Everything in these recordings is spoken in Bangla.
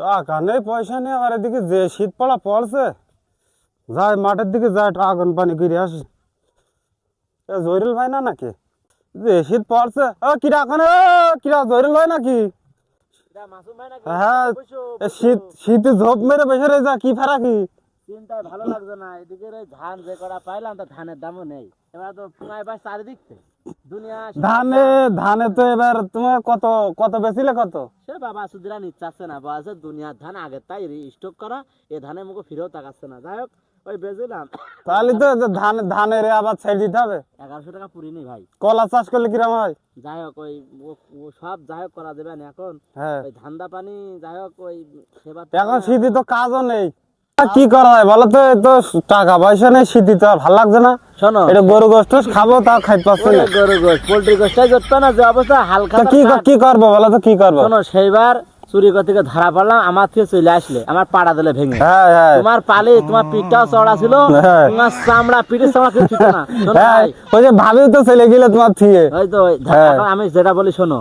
টাকা নেই পয়সা নেই আবার এদিকে যে শীত পড়া পড়ছে যায় মাঠের দিকে যায় আগুন পানি করে আসি। জহিরুল ভাই না নাকি? যে শীত পড়ছে ও কিরা এখন কিরা জহিরুল ভাই নাকি? হ্যাঁ শীত শীতে ঝোপ মেরে বসে রয়ে যা কি ফেরা কি? চিন্তা ভালো লাগছে না এদিকে ধান যে করা পাইলাম তো ধানের দামও নেই। এবার তো চারিদিক থেকে। ধানে ধানে তো এবার তোমার কত কত কত? সে বাবা না দুনিয়ার ধান আগে তাই স্টক করা এ ধানের মুখে ফিরেও তাকাচ্ছে না। যাই হোক ওই তাহলে তো ধান ধানের আবার ছেড়ে দিতে হবে? এগারোশো টাকা পুরি নেই ভাই। কলা চাষ করলে কিরম হয়? যাই হোক ওই সব যাই হোক করা দেবে না এখন। হ্যাঁ। ওই ধান্দা পানি যাই হোক ওই সেবা এখন শীতে তো কাজও নেই। কি করা হয় বলো তো তো টাকা পয়সা নেই শীতে তো আর ভালো লাগছে না। শোনো। এটা গরু গোষ্ঠ খাব তাও খাইতে পারছি না। গরু গোস পোল্ট্রি গোসটাই করতো না যে অবস্থা হালকা তো কি কি করব? বলো তো কি করব? শোনো সেইবার চুরি করতে ধরা পড়লাম আমার থেকে চলে আসলে আমার পাড়া দিলে ভেঙে। হ্যাঁ হ্যাঁ। তোমার পালে তোমার পিঠটাও চড়া ছিল হ্যাঁ। তোমার চামড়া পিঠের চামড়া কিছু ছিল না। ওই যে ভাবিও তো চলে গেলে তোমার থিয়ে ওই তো আমি যেটা বলি শোনো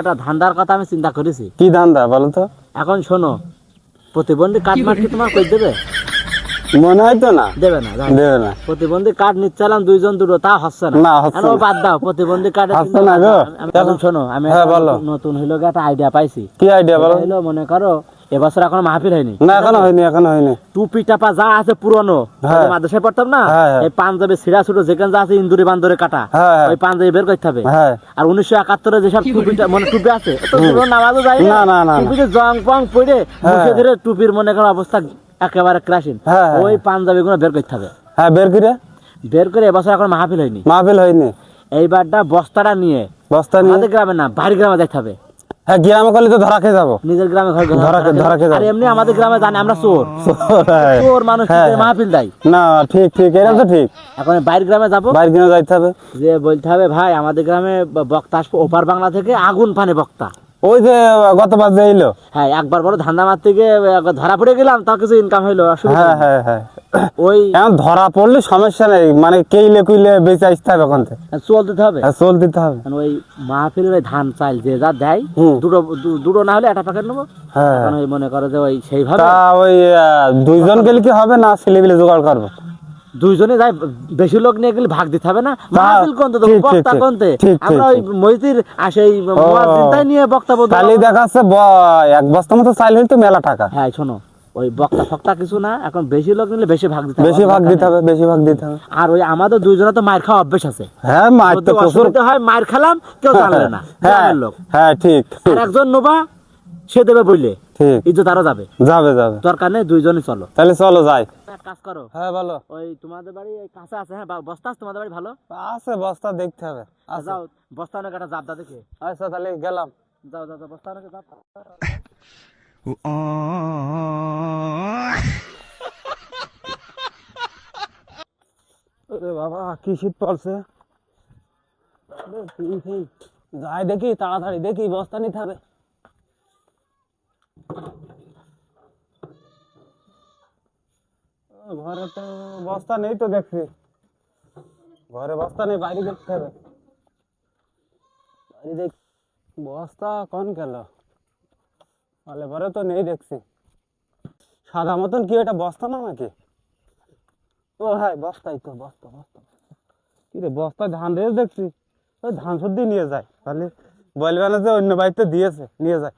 একটা ধান্দার কথা আমি চিন্তা করেছি। কি ধান্দা বলো তো। এখন শোনো প্রতিবন্ধী কাঠ মাঠ কি তোমার কই দেবে? মনে হয় তো না। দেবে না দেবে না। প্রতিবন্ধী কার্ড নিচ্ছিলাম দুইজন দুটো তা হচ্ছে না। না, হচ্ছে না। বাদ দাও প্রতিবন্ধী কার্ড হচ্ছে না গো। এখন শোনো আমি হ্যাঁ। নতুন- হইল একটা আইডিয়া পাইছি। কি আইডিয়া বলো? হইল মনে করো এবছর এখন মাহফিল হয়নি? না এখনও হয়নি এখনও হয়নি। টুপি টাপা যা আছে পুরনো। মাদ্রাসায় পড়তাম না। এই পাঞ্জাবি সিরা ছোট যেখানে যা আছে ইন্দুরি বান্দরে কাটা। ওই পাঞ্জাবি বের করতে হবে আর উনিশশো একাত্তরে যেসব টুপিটা মানে টুপি আছে নামাজও যায় না, না, না। টুপিতে জং পং পড়ে। মুখে ধরে টুপির মনে করো অবস্থা একেবারে হ্যাঁ। ওই পাঞ্জাবি গুলো বের করতে হবে হ্যাঁ বের করে? বের করে এবছর এখন মাহফিল হয়নি। মাহফিল হয়নি। এইবারটা বস্তাটা নিয়ে। বস্তা নিয়ে। গ্রামে না বাড়ির গ্রামে যাইতে হবে। হ্যাঁ গ্রামে করলে তো ধরা খেয়ে যাব। নিজের গ্রামে ধরা ধরা খেয়ে যাব। এমনি আমাদের গ্রামে জানি আমরা চোর। হ্যাঁ। চোর মানুষ হ্যাঁ। মাহফিল দেয়? না ঠিক ঠিক এটা তো ঠিক। এখন বাইরের গ্রামে যাব। বাইরে কিনে যাইতে হবে। যে বলতে হবে ভাই আমাদের গ্রামে বক্তা আসব ওপার বাংলা থেকে আগুন পানে বক্তা। ওই যে গতবার যে এলো। হ্যাঁ একবার বড় ধান্দা মারতে গিয়ে একবার ধরা পড়ে গেলাম তাও কিছু ইনকাম হইল অসুবিধা হ্যাঁ হ্যাঁ হ্যাঁ। ওই এখন ধরা পড়লে সমস্যা নেই মানে কেইলে কুইলে বেঁচে আসতে হবে ওখান থেকে। চল দিতে হবে? হ্যাঁ, চল দিতে হবে। ওই মাহফিলের ওই ধান চাল যে যা দেয় দুটো দুটো না হলে একটা প্যাকেট নেব? হ্যাঁ। এখন ওই মনে করো যে ওই সেইভাবে ওই দুইজন গেলে কি হবে না ছেলেপিলে জোগাড় করব? দুইজনে যাই বেশি লোক নিয়ে গেলে ভাগ দিতে হবে না? মাহফিল কোনতে ঠিক, বক্তা। কোনতে? আমরা ওই ঠিক, মসজিদ আসে এই মুয়াজ্জিনটাই নিয়ে বক্তা বলতে দেখাচ্ছে এক বস্তা মতো চাইলে হলে তো মেলা টাকা। হ্যাঁ শোনো। ওই বক্তা ফক্তা কিছু না এখন বেশি লোক নিলে বেশি ভাগ দিতে হবে। বেশি ভাগ দিতে হবে বেশি ভাগ দিতে হবে। আর ওই আমাদের দুইজনে তো মার খাওয়া অভ্যেস আছে। হ্যাঁ মার তো প্রচুর হয় মার খেলাম কেউ জানলে না। হ্যাঁ লোক। হ্যাঁ ঠিক। আর একজন নোবা সে দেবে বললে ঠিক। ইজ্জত আরও যাবে। যাবে যাবে। দরকার নেই দুইজনই চলো। তাহলে চলো যাই। এক কাজ করো। হ্যাঁ বলো। ওই তোমাদের বাড়ি কাছে আছে হ্যাঁ বস্তা আছে তোমাদের বাড়ি ভালো? আছে বস্তা দেখতে হবে। যাও বস্তা অনেক একটা জাবদা দেখে। আচ্ছা তাহলে গেলাম। যাও যাও বস্তা অনেক জাব আরে বাবা, কি শীত পড়ছে? যাই দেখি, তাড়াতাড়ি দেখি, বস্তা নিতে হবে। ঘরে তো বস্তা নেই তো দেখছি। ঘরে বস্তা নেই, বাইরে দেখতে হবে। বাইরে দেখ, বস্তা কোন গেল? তাহলে ঘরে তো নেই দেখছি। সাদা মতন কি এটা বস্তা না নাকি? ও হ্যাঁ বস্তাই তো বস্তা বস্তা। কি রে বস্তায় ধান রেস দেখছি? ওই ধান সর্দি নিয়ে যায়। তাহলে বলবে না যে অন্য বাড়িতে দিয়েছে নিয়ে যায়।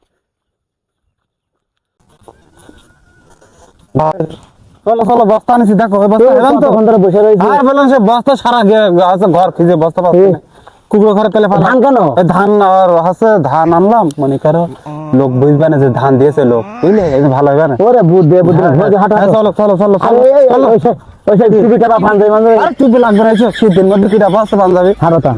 চলো চলো বস্তা আনিছি দেখো বস্তা বসে রয়েছে। আর বললাম সে বস্তা সারা আছে ঘর খুঁজে বস্তা পাচ্ছি কুকুরো ঘরে তেলে ধান কেন? ধান আর হচ্ছে ধান আনলাম মনে করো লোক বুঝবে না যে ধান দিয়েছে লোক বুঝলে ভালো হবে না ওরে বুদ্ধে বুদ্ধে হ্যাঁ, চলো চলো চলো চলো চলো ওই সেই টুপি টাপা পাঞ্জাবি মানে আরে টুপি লাগবে না শীতের মধ্যে কিটা বস্তা পাঞ্জাবি হারতা।